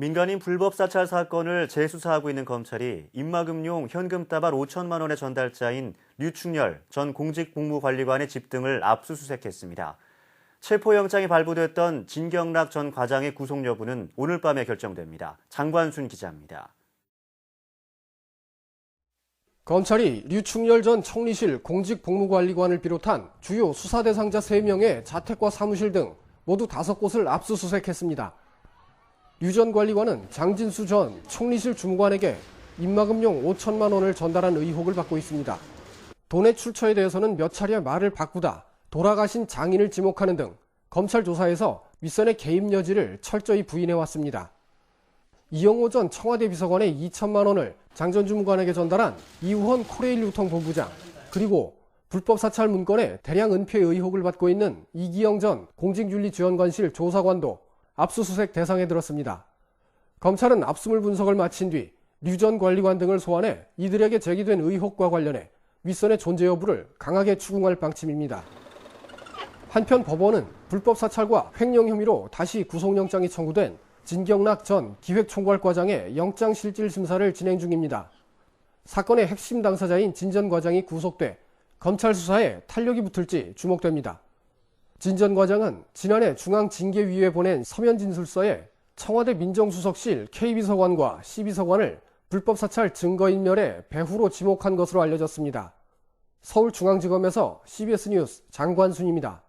민간인 불법 사찰 사건을 재수사하고 있는 검찰이 입막음용 현금 따발 5천만 원의 전달자인 류충렬 전 공직복무관리관의 집 등을 압수수색했습니다. 체포영장이 발부됐던 진경락 전 과장의 구속 여부는 오늘 밤에 결정됩니다. 장관순 기자입니다. 검찰이 류충렬 전 청리실 공직복무관리관을 비롯한 주요 수사 대상자 3명의 자택과 사무실 등 모두 5곳을 압수수색했습니다. 류전 관리관은 장진수 전 총리실 주무관에게 입막음용 5천만 원을 전달한 의혹을 받고 있습니다. 돈의 출처에 대해서는 몇 차례 말을 바꾸다 돌아가신 장인을 지목하는 등 검찰 조사에서 윗선의 개입 여지를 철저히 부인해왔습니다. 이영호 전 청와대 비서관의 2천만 원을 장 전 주무관에게 전달한 이우헌 코레일 유통 본부장 그리고 불법 사찰 문건에 대량 은폐 의혹을 받고 있는 이기영 전 공직윤리지원관실 조사관도 압수수색 대상에 들었습니다. 검찰은 압수물 분석을 마친 뒤 류 전 관리관 등을 소환해 이들에게 제기된 의혹과 관련해 윗선의 존재 여부를 강하게 추궁할 방침입니다. 한편 법원은 불법 사찰과 횡령 혐의로 다시 구속영장이 청구된 진경락 전 기획총괄과장의 영장실질심사를 진행 중입니다. 사건의 핵심 당사자인 진 전 과장이 구속돼 검찰 수사에 탄력이 붙을지 주목됩니다. 진전 과장은 지난해 중앙징계위에 보낸 서면 진술서에 청와대 민정수석실 K비서관과 C비서관을 불법 사찰 증거인멸의 배후로 지목한 것으로 알려졌습니다. 서울중앙지검에서 CBS 뉴스 장관순입니다.